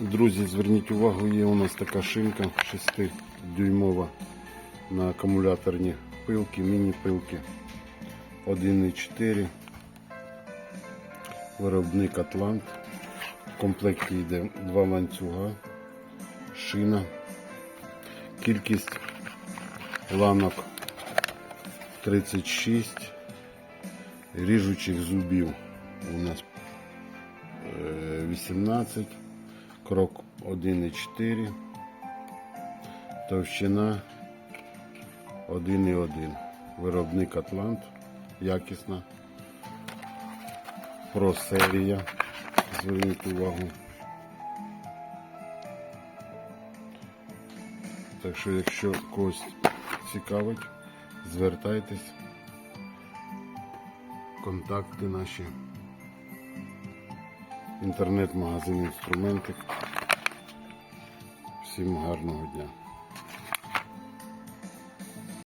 Друзі, зверніть увагу, є у нас така шинка 6-дюймова на акумуляторні пилки, міні-пилки 1,4. Виробник Атлант. В комплекті йде два ланцюга, шина. Кількість ланок 36. Ріжучих зубів у нас е, 18. Крок 1,4. Товщина 1,1. Виробник Атлант. Якісна. Про серія. Зверніть увагу. Так що, якщо когось цікавить, звертайтесь. Контакти наші. Інтернет-магазин інструментик. Всім гарного дня.